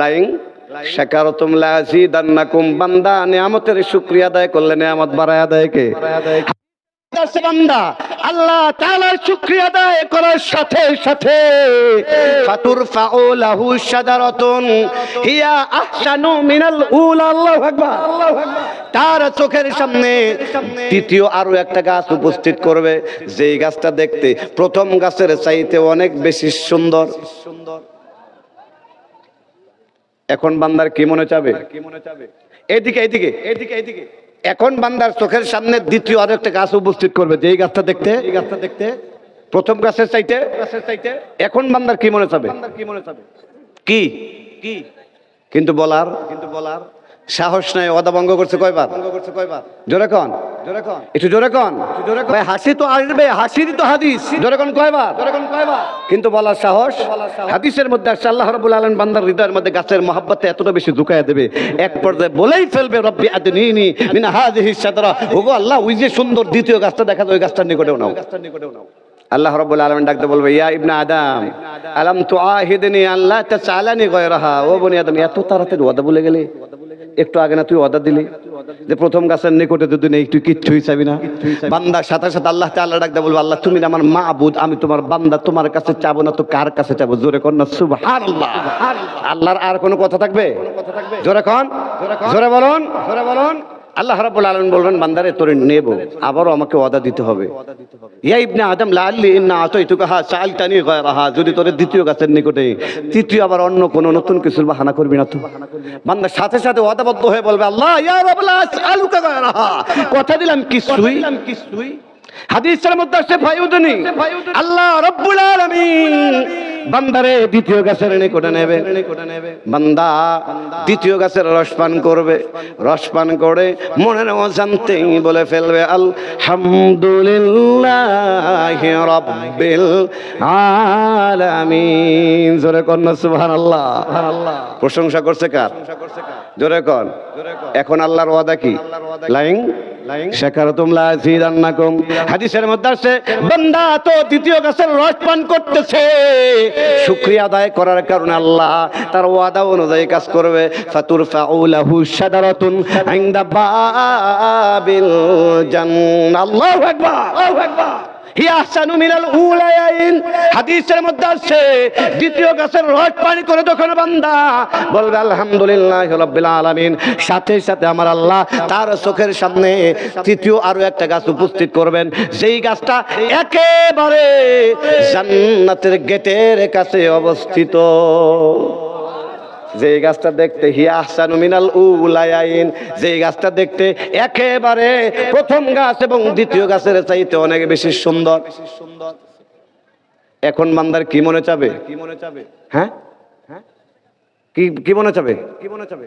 Lying শাকারতুম লাযিদান্নাকুম বান্দা নিয়ামতের শুকরিয়া আদায় করলে নিয়ামত বাড়ায় আদায় কে বান্দা। আল্লাহ তাআলার শুকরিয়া আদায় করার সাথে সাথে। ফাতুরফাউ লাহু শাজারাতুন হিয়া আহসানু মিনাল উলা আল্লাহু আকবার। তার চোখের সামনে তৃতীয় আরও একটা গাছ উপস্থিত করবে। যেই গাছটা দেখতে প্রথম গাছের চাইতে অনেক বেশি সুন্দর সুন্দর। এখন বান্দার কি মনে চাবে? কি মনে চাবে? এইদিকে এইদিকে। এইদিকে এইদিকে। এখন বান্দার চোখের সামনে দ্বিতীয় আরও একটা গাছ উপস্থিত করবে যে এই গাছটা দেখতে? এই গাছটা দেখতে? প্রথম গাছের চাইতে? গাছের চাইতে? এখন বান্দার কি মনে চাবে? কি মনে চাবে? কি? কি? কিন্তু বলার? কিন্তু বলার? সাহস নাই অদা ভঙ্গ করছে কয়বার? জোরে কন। একটু জোরে কন। ভাই, হাসি তো আসবে, হাসিরই তো হাদিস। জোরে কন কয়বার? কিন্তু বলার সাহস, হাদিসের মধ্যে আসছে, আল্লাহ রাব্বুল আলামিন বান্দার হৃদয়ের মধ্যে গাছের মহব্বতে এতটা বেশি ঢুকায় দেবে। এক পর্যায়ে বলেই ফেলবে, রব্বি আদনিনি মিন হাযিহি শাদরা ওগো আল্লাহ, ওই যে সুন্দর দ্বিতীয় গাছটা দেখা যায়, ওই গাছটার নিকটেও নাও। গাছটার নিকটেও নাও আল্লাহ রাব্বুল আলামিন ডাকতে বলবে, ইয়া ইবনে আদম, আলাম তুআহিদনি আল্লাহ তাসালানি গয়রাহা? ও বনি আদম, এত তাড়াতাড়ি ওয়াদা বলে গেলে? একটু আগে না তুই অর্ডার দিলি। যে প্রথম গাছের নিকটে তো দিনে একটু কিচ্ছুই চাবি না। বান্দার সাথে সাথে আল্লাহ তাল্লাহ ডাকতে বলব, আল্লাহ, তুমি আমার মাবুদ, আমি তোমার বান্দা, তোমার কাছে চাবো না, তো কার কাছে চাবো? জোরে কর না সুবাহ আল্লাহর আর কোনো কথা থাকবে? জোরে কন? জোরে বলুন জোরে বলুন। আল্লাহ রাব্বুল আলম বলবেন বান্দারে তোরে নেব। আবারও আমাকে ওয়াদা দিতে হবে। ইয়া ইবনে আদম ইন্না হা সাআলতানি গায়রাহা যদি তোরে দ্বিতীয় গাছের নিকটে তৃতীয় আবার অন্য কোনো নতুন কিছুর বাহানা করবি না তো? বান্দা সাথে সাথে ওয়াদাবদ্ধ হয়ে বলবে আল্লাহ ইয়া কথা দিলাম কিছুই কিছুই হাদিসের মধ্যে আছে ভাইউদনি। আল্লাহ রাব্বুল আলামিন বান্দারে দ্বিতীয় গাছের নিকটে নেবে। বান্দা দ্বিতীয় গাছের রস পান করবে। রস পান করে মনের অজান্তেই বলে ফেলবে, আলহামদুলিল্লাহ রব্বিল আলামিন। জোরে কন্যা সুবহানাল্লাহ। প্রশংসা করছে কার? জোরে কন এখন আল্লাহর ওয়াদা কি? লাইং শেখারতুম লাযিদান্নাকুম হাদিসের মধ্যে আছে বান্দা তো দ্বিতীয় গাছের রস পান করতেছে। শুকরিয়া আদায় করার কারণে আল্লাহ তার ওয়াদা অনুযায়ী কাজ করবে। ফাতুরফাউ লাহু শাদারাতুন ইনদা বাবিল জান্নাহ। আল্লাহু আকবার আল্লাহু আকবার। হি আহসানু মিনাল উলায়াইন। হাদিসের মধ্যে আছে দ্বিতীয় গাছের রস পানি করে যখন বান্দা। বলবে, আলহামদুলিল্লাহ রাব্বিল আলামিন। সাথে সাথে আমার আল্লাহ তার চোখের সামনে তৃতীয় আরও একটা গাছ উপস্থিত করবেন। সেই গাছটা একেবারে জান্নাতের গেটের কাছে অবস্থিত। যে গাছটা দেখতে হিয়া আহসানু মিনাল উলায়াইন যে গাছটা দেখতে একেবারে প্রথম গাছ এবং দ্বিতীয় গাছের চাইতে অনেক বেশি সুন্দর। এখন মান্দার কি মনে চাবে? কি মনে চাবে? হ্যাঁ? কি কি মনে চাবে? কি মনে চাবে?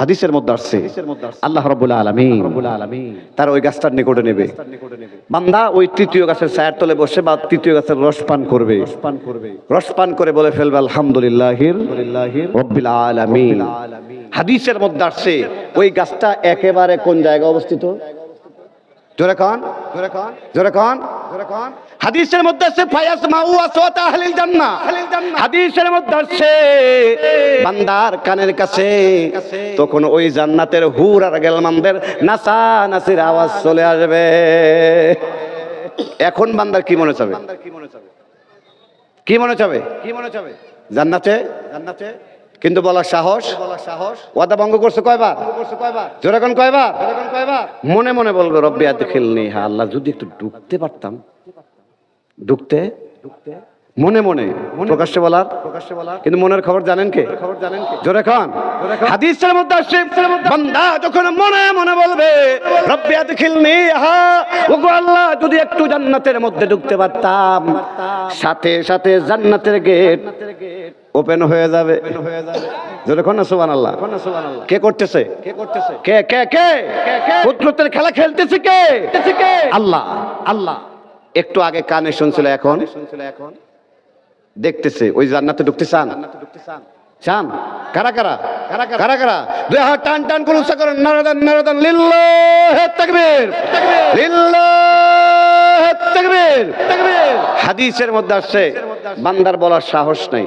হাদিসের মধ্যে আসছে আল্লাহ রবুল্লা আলমী তার ওই গাছটার নিকটে নেবে। বান্দা ওই তৃতীয় গাছের ছায়ার তলে বসে বা তৃতীয় গাছের রস পান করবে। রস পান করে বলে ফেলবে আলহামদুলিল্লাহ রব্বিল হাদিসের মধ্যে আসছে ওই গাছটা একেবারে কোন জায়গায় অবস্থিত? জোরে খান জোরে খান জোরে খান জোরে খান হাদিসের মধ্যে আছে, ফায়াস মাউ আসওয়াতা আহলিল জান্নাহ। হাদিসের মধ্যে আছে, বান্দার কানের কাছে তখন ওই জান্নাতের হুর আর গেলমানদের নাসা নাসির আওয়াজ চলে আসবে। এখন বান্দার কি মনে চাবে? কি মনে চাবে? কি মনে চাবে জান্নাতে জান্নাতে? কিন্তু বলার সাহস? ওয়াদা ভঙ্গ করছে কয়বার? জোরাকন কোন কয়বার? মনে মনে বলব রব্বি আদ খেলনি হ্যাঁ আল্লাহ যদি একটু ঢুকতে পারতাম ঢুকতে ঢুকতে মনে মনে প্রকাশ্যে বলার? প্রকাশ্যে বলার। কিন্তু মনের খবর জানেন কে? খবর জানেন কে? জোরে খান। হাদিসের মধ্যে আসছে বান্দা যখন মনে মনে বলবে রব্বি আদখিলনি হা ওগো আল্লাহ যদি একটু জান্নাতের মধ্যে ঢুকতে পারতাম সাথে সাথে জান্নাতের গেট ওপেন হয়ে যাবে। জোরে খান সুবহানাল্লাহ। কে করতেছে? কে করতেছে? কে কে কে? কুদরতের খেলা খেলতেছে কে? আল্লাহ আল্লাহ। একটু আগে কানে শুনছিল এখন। শুনছিল এখন। দেখতেছে, ওই জান্নাতে ঢুকতে চান? চান? কারা কারা? কারা কারা? কারা দুই হাত টান টান করে উৎসাহ করেন, নারাদান নারাদান, লিল্লাহ তাকবীর। লিল্লাহ তাকবীর। হাদিসের মধ্যে আসছে বান্দার বলার সাহস নাই।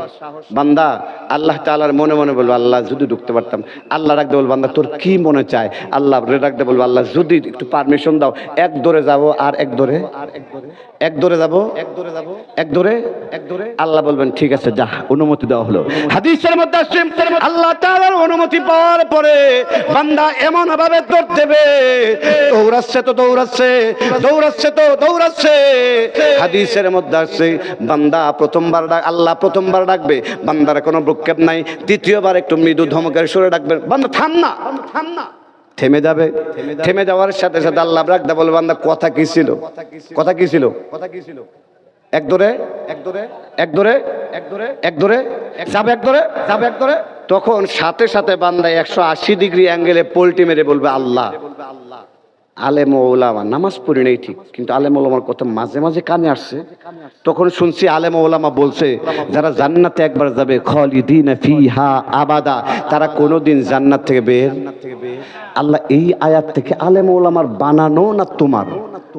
বান্দা, আল্লাহ তাআলার মনে মনে বলব, আল্লাহ যদি ঢুকতে পারতাম, আল্লাহ রাখতে বলব, বান্দা, তোর কি মনে চায়? আল্লাহ রাখতে বলব, আল্লাহ যদি একটু পারমিশন দাও, এক দৌড়ে যাব আর এক দৌড়ে এক এক যাব, এক দৌড়ে যাব এক দৌড়ে এক দৌড়ে আল্লাহ বলবেন, ঠিক আছে, যা, অনুমতি দেওয়া হলো। হাদিসের মধ্যে আল্লাহ তাআলার অনুমতি পাওয়ার পরে বান্দা এমন ভাবে দৌড় দেবে, দৌড়াচ্ছে তো দৌড়াচ্ছে দৌড়াচ্ছে তো দৌড়াচ্ছে। হাদিসের মধ্যে আসছে, বান্দা প্রথমবার ডাক, আল্লাহ প্রথমবার ডাকবে, বান্দার কোনো প্রক্ষেপ নাই, তৃতীয়বার একটু মৃদু ধমকের সুরে ডাকবে, বান্দা থাম না। থাম না থেমে যাবে, থেমে যাওয়ার সাথে সাথে আল্লাহ রাখতে বলবে, বান্দা, কথা কি ছিল? কথা কি ছিল? কথা কি ছিল এক দরে এক দরে এক দরে এক এক যাবে এক দরে তখন সাথে সাথে বান্দা একশো আশি ডিগ্রি অ্যাঙ্গেলে পোল্টি মেরে বলবে, আল্লাহ। আলেম ওলামা নামাজ পড়ি নেই ঠিক, কিন্তু আলেম ওলামার কথা মাঝে মাঝে কানে আসছে। তখন শুনছি আলেম ওলামা বলছে, যারা জান্নাতে একবার যাবে ফিহা আবাদা, তারা কোনোদিন জান্নাত থেকে বের আল্লাহ এই আয়াত থেকে আলেম ওলামার বানানো না তোমার?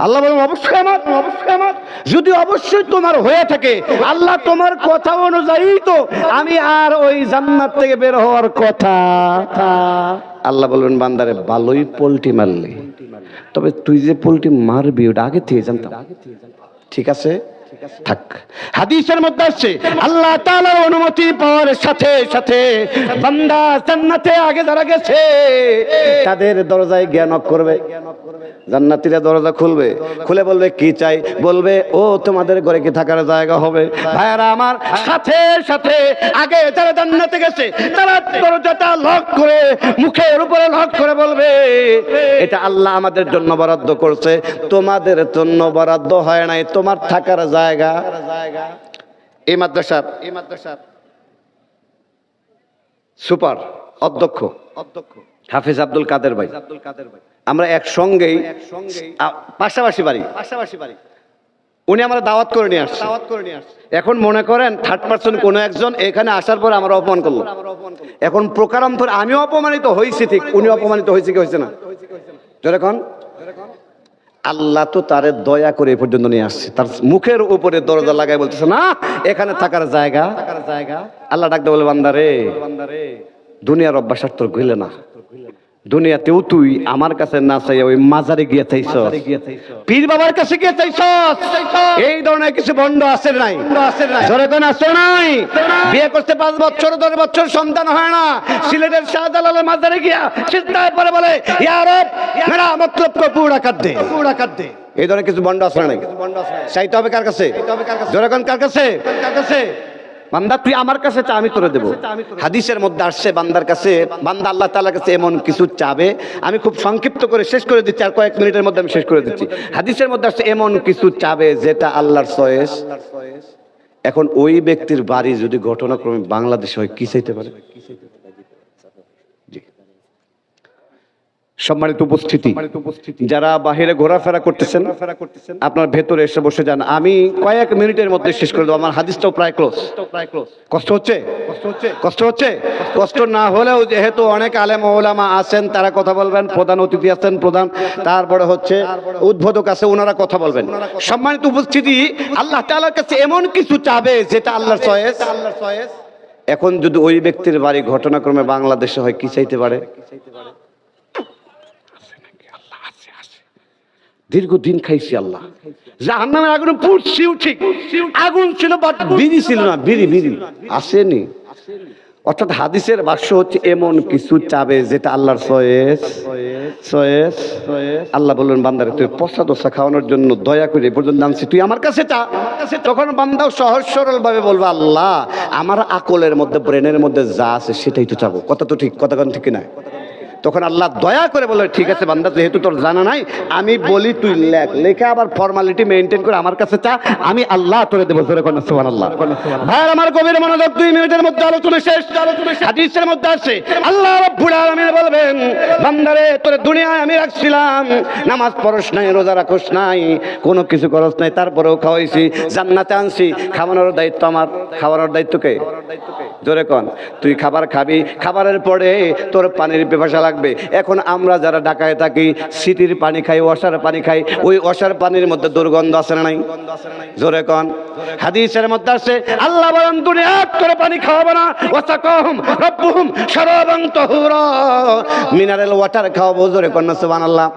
আল্লাহ বলেন, অবশ্যই আমার অবশ্যই আমার। যদি অবশ্যই তোমার হয়ে থাকে, আল্লাহ তোমার কথা অনুযায়ী তো আমি আর ওই জান্নাত থেকে বের হওয়ার কথা। আল্লাহ বলবেন বান্দারে ভালোই পোল্টি মারলি। তবে তুই যে পোল্টি মারবি ওটা আগে থেকে জানতাম ঠিক আছে? থাক। হাদিসের মধ্যে আসছে, আল্লাহ অনুমতি পাওয়ার সাথে সাথে বান্দা জান্নাতে আগে যারা গেছে, তাদের দরজায় জ্ঞান করবে। দরজা খুলবে, খুলে বলবে, কি চাই? বলবে, ও, তোমাদের ঘরে কি থাকার জায়গা হবে? ভাইয়ারা আমার, সাথে সাথে আগে যারা জান্নাতে গেছে, তারা দরজাটা লক করে, মুখের উপরে লক করে বলবে, এটা আল্লাহ আমাদের জন্য বরাদ্দ করছে। তোমাদের জন্য বরাদ্দ হয় নাই, তোমার থাকার জায়গা এই মাদ্রাসার এই মাদ্রাসার সুপার অধ্যক্ষ। অধ্যক্ষ। হাফিজ আব্দুল কাদের ভাই। আব্দুল কাদের ভাই। আমরা একসঙ্গেই পাশাপাশি বাড়ি। পাশাপাশি বাড়ি। উনি আমরা দাওয়াত করে নিয়ে আসছে। দাওয়াত করে নিয়ে আসছে। এখন মনে করেন থার্ড পার্সন কোনো একজন এখানে আসার পর আমরা অপমান করল। এখন প্রকারান্তর আমিও অপমানিত হয়েছি ঠিক উনি অপমানিত হয়েছে কি হয়েছে না? যখন আল্লাহ তো তারে দয়া করে এ পর্যন্ত নিয়ে আসছে। তার মুখের উপরে দরজা লাগাই বলতেছে না এখানে থাকার জায়গা। থাকার জায়গা। আল্লাহ ডাকতে বলে বান্দারে বান্দারে দুনিয়ার অভ্যাসার তোর গইলে না। দুনিয়াতেও তুই আমার কাছে না চাই ওই মাজারে গিয়ে চাইছ পীর বাবার কাছে গিয়ে চাইছ এই ধরনের কিছু বন্ড আছে নাই? জোরে কোন আছে নাই? বিয়ে করতে পাঁচ বছর দশ বছর সন্তান হয় না। সিলেটের শাহজালালের মাজারে গিয়া চিন্তায় পরে বলে ইয়ারব মেরা মতলব কো পুরা দে। পুরা দে। এই ধরনের কিছু বন্ড আছে নাই? চাইতে হবে কার কাছে? কোন কার কাছে? কার কাছে? বান্দা, তুই আমার কাছে চা, আমি তোরে দেবো। হাদিসের মধ্যে আসছে, বান্দার কাছে, বান্দা আল্লাহ তাআলার কাছে এমন কিছু চাবে। আমি খুব সংক্ষিপ্ত করে শেষ করে দিচ্ছি, আর কয়েক মিনিটের মধ্যে আমি শেষ করে দিচ্ছি। হাদিসের মধ্যে আসছে, এমন কিছু চাবে যেটা আল্লাহর সয়েস এখন ওই ব্যক্তির বাড়ি যদি ঘটনাক্রমে বাংলাদেশ হয়, কি চাইতে পারে? জি। সম্মানিত উপস্থিতি। যারা বাহিরে ঘোরাফেরা করতেছেন আপনার ভেতরে এসে বসে যান। আমি কয়েক মিনিটের মধ্যে শেষ করে দেবো। আমার হাদিসটাও প্রায় ক্লোজ কষ্ট হচ্ছে? কষ্ট হচ্ছে। কষ্ট হচ্ছে? কষ্ট না হলেও যেহেতু অনেক আলেম ওলামা আছেন তারা কথা বলবেন প্রধান অতিথি আছেন প্রধান। তারপরে হচ্ছে উদ্বোধক আছে ওনারা কথা বলবেন। সম্মানিত উপস্থিতি আল্লাহ তাআলার কাছে এমন কিছু চাবে যেটা আল্লাহর চয়েস? আল্লাহর চয়েস? এখন যদি ওই ব্যক্তির বাড়ি ঘটনাক্রমে বাংলাদেশে হয় কি চাইতে পারে? দীর্ঘদিন খাইছি আল্লাহ। জাহান্নামের আগুনে পুড়ছিও ঠিক। আগুন ছিল বাট বিড়ি ছিল না বিড়ি বিড়ি আসেনি। অর্থাৎ হাদিসের বাক্য হচ্ছে এমন কিছু চাবে যেটা আল্লাহর সয়েস সয়েস। আল্লাহ বললেন বান্দারে তুই পচা দোসা খাওয়ানোর জন্য দয়া করে পর্যন্ত আনছি। তুই আমার কাছে চা তখন বান্দাও সহজ সরল ভাবে বলব আল্লাহ আমার আকলের মধ্যে ব্রেনের মধ্যে যা আছে সেটাই তো চাবো। কথা তো ঠিক কথা ঠিক না তখন আল্লাহ দয়া করে বলে, ঠিক আছে বান্দা, যেহেতু তোর জানা নাই, আমি বলি তুই লেখ। লেখা আবার ফর্মালিটি মেনটেন করে আমার কাছে চা, আমি আল্লাহ তোরে দেবো তোরে কোন সুবহান আল্লাহ ভাই আমার গভীর মনোযোগ দুই মিনিটের মধ্যে আলোচনা শেষ। হাদিসের মধ্যে আছে, আল্লাহ রাব্বুল আলামিন বলবেন, বান্দারে, তোরে দুনিয়ায় আমি রাখছিলাম, নামাজ পড়স নাই, রোজা রাখস নাই, কোনো কিছু করস নাই, তারপরেও খাওয়াইছি, জান্নাতে আনছি, খাওয়ানোর দায়িত্ব আমার। খাওয়ানোর দায়িত্ব কে? জোরে কন, তুই খাবার খাবি, খাবারের পরে তোর পানির পিপাসা লাগবে। এখন আমরা যারা ঢাকায় থাকি, সিটির পানি খাই, ওয়াসার পানি খাই, ওই ওয়াসার পানির মধ্যে দুর্গন্ধ আছে না নাই? জোরে কন। হাদিসের মধ্যে আছে, আল্লাহ বলেন, দুনিয়া তোর পানি খাওয়াবো না। ওয়াসাকাহুম, রব্বুহুম, শারাবান তাহুরা। মিনারেল ওয়াটার খাওয়াবো, জোরে কন সুবহানাল্লাহ।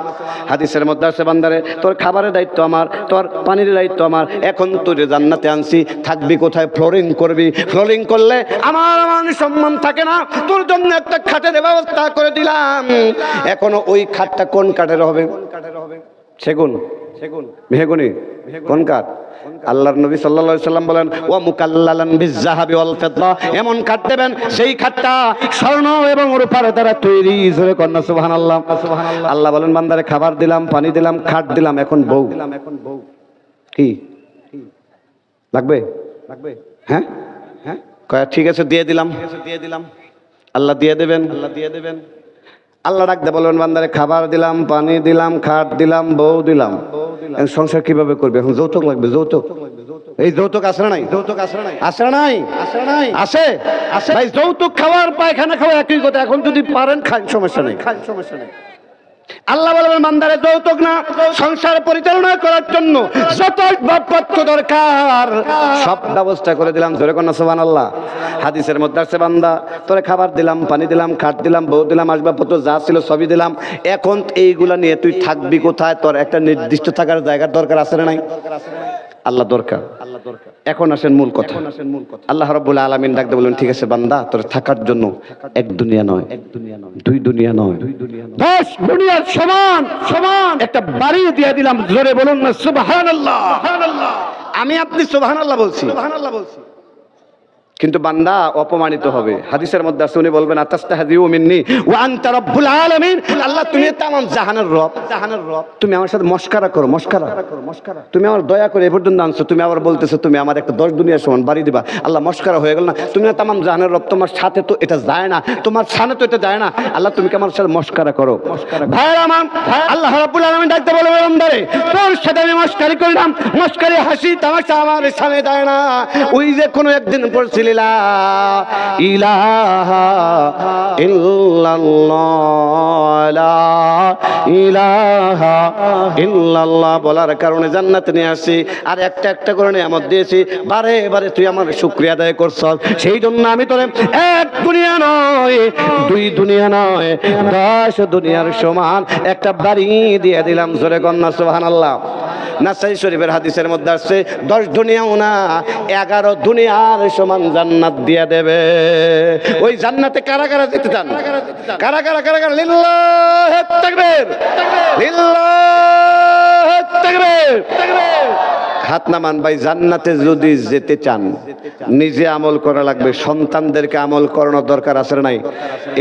হাদিসের মধ্যে আছে, বান্দারে, তোর খাবারের দায়িত্ব আমার, তোর পানির দায়িত্ব আমার। এখন তুই জান্নাতে আনছি। থাকবি কোথায়? ফ্লোরিং করবি। ফ্লোরিং করলে আমার মান সম্মান থাকে না। তোর জন্য একটা খাটের ব্যবস্থা করে দিলাম। এখনও ওই খাটটা কোন কাঠের হবে? সেগুন। সেগুন মেহগুনি। কোন কাঠ? আল্লাহর নবী সাল্লাল্লাহু সাল্লাম বলেন ও মুকাল্লালান বিজাহাবি ওয়াল ফিদ্দা এমন কাঠ দেবেন সেই খাটটা স্বর্ণ এবং রূপার দ্বারা তৈরি। জোরে কন্যা সুবহানাল্লাহ। সুবহানাল্লাহ। আল্লাহ বলেন বান্দারে খাবার দিলাম পানি দিলাম খাট দিলাম এখন বউ। দিলাম এখন বউ। কি? লাগবে? লাগবে? হ্যাঁ? হ্যাঁ? কয় ঠিক আছে দিয়ে দিলাম। দিয়ে দিলাম। আল্লাহ দিয়ে দেবেন। আল্লাহ দিয়ে দেবেন। আল্লাহ ডাকতে বলবেন বান্দারে খাবার দিলাম পানি দিলাম খাট দিলাম বউ দিলাম। সংসার কীভাবে করবে? এখন যৌতুক লাগবে যৌতুক। এই যৌতুক আসে নাই যৌতুক আসে নাই? আসে নাই আসে নাই? আসে আসে ভাই যৌতুক খাওয়ার পায়খানা খাওয়া একই কথা। এখন যদি পারেন খান সমস্যা নেই খান সমস্যা নেই। আল্লাহ বলবেন মান্দারে যৌতুক না, সংসার পরিচালনা করার জন্য যত আসবাবপত্র দরকার। সব ব্যবস্থা করে দিলাম, জোরে কন্যা সোহান আল্লাহ হাদিসের মধ্যে আছে, বান্দা, তোরে খাবার দিলাম, পানি দিলাম, খাট দিলাম, বউ দিলাম, আসবাবপত্র যা ছিল সবই দিলাম। এখন এইগুলা নিয়ে তুই থাকবি কোথায়? তোর একটা নির্দিষ্ট থাকার জায়গার দরকার আছে না নাই? আল্লাহ দরকার। আল্লাহ এখন আসেন মূল কথা। আল্লাহ রব্বুল আলমিন ডাকতে বললেন ঠিক আছে বান্দা তোর থাকার জন্য এক দুনিয়া নয় এক দুনিয়া নয় দুই দুনিয়া নয়। দশ দুনিয়ার সমান সমান। একটা বাড়ি দিয়ে দিলাম জোরে বলুন না সুবাহ আমি আপনি সুবহানাল্লাহ বলছি। সুবহানাল্লাহ বলছি। কিন্তু বান্দা অপমানিত হবে। হাদিসের মধ্যে আছে, উনি বলবেন, আতাস্তাহদিউ মিন্নি ওয়া আনতা রব্বুল আলামিন? আল্লাহ, তুমি তামাম জাহানের রব জাহানের রব। তুমি আমার সাথে মস্কারা করো মস্কারা। করো মস্কারা তুমি আমার দয়া করে এ পর্যন্ত আনছো। তুমি আবার বলতেছো, তুমি আমার একটা দশ দুনিয়ার সমান বাড়ি দিবা। আল্লাহ, মস্কারা হয়ে গেল না। তুমি না তামাম জাহানের রব। তোমার সাথে তো এটা যায় না। তোমার সামনে তো এটা যায় না। আল্লাহ, তুমি কি আমার সাথে মস্কারা করো? ভাইয়ের আমার, আল্লাহ রাব্বুল আলামিন ডাকতে বলে বান্দারে, তোর সাথে আমি মস্কারি করলাম। মস্কারি হাসি তামাশা আমার সামনে যায় না। ওই যে কোনো একদিন বলার কারণে জান্নাতে নিয়ে আসি আর একটা একটা করে নিয়ামত দিয়েছি। বারে বারে তুই আমার শুক্রিয়া আদায় করছ সেই জন্য আমি তোরে এক দুনিয়া নয়, দুই দুনিয়া নয়, দশ দুনিয়ার সমান একটা বাড়ি দিয়ে দিলাম। জোরে কন্যা, সুবহানাল্লাহ। নাসাই শরীফের হাদিসের মধ্যে আসছে, দশ দুনিয়াও না, এগারো দুনিয়ার সমান জান্নাত দিয়ে দেবে। ওই জান্নাতে কারা কারা যেতে চান? কারা কারা কারা কারা? লিল্লাহ তাকবীর। লিল্লাহ তাকবীর। হাত নামান ভাই জান্নাতে যদি যেতে চান, নিজে আমল করা লাগবে, সন্তানদেরকে আমল করানোর দরকার আছে নাই?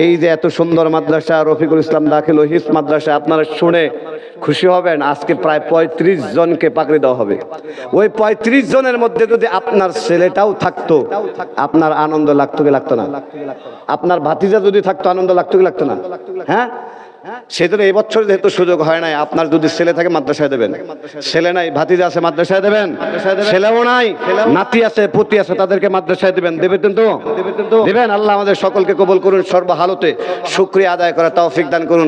এই যে এত সুন্দর মাদ্রাসা রফিকুল ইসলাম দাখিল হিস মাদ্রাসা, আপনারা শুনে খুশি হবেন, আজকে প্রায় পঁয়ত্রিশ জনকে পাকড়ে দেওয়া হবে। ওই পঁয়ত্রিশ জনের মধ্যে যদি আপনার ছেলেটাও থাকতো, আপনার আনন্দ লাগতো কি লাগতো না? আপনার ভাতিজা যদি থাকতো, আনন্দ লাগতো কি লাগতো না? হ্যাঁ? সেজন্য এই বছর যেহেতু সুযোগ হয় নাই আপনার যদি ছেলে থাকে মাদ্রাসায় দেবেন। ছেলে নাই ভাতিজা আছে মাদ্রাসায় দেবেন। ছেলেও নাই নাতি আছে পুতি আছে তাদেরকে মাদ্রাসায় দেবেন। দেবেন তো? দেবেন আল্লাহ আমাদের সকলকে কবল করুন সর্বহালতে। শুক্রিয়া আদায় করা তৌফিক দান করুন।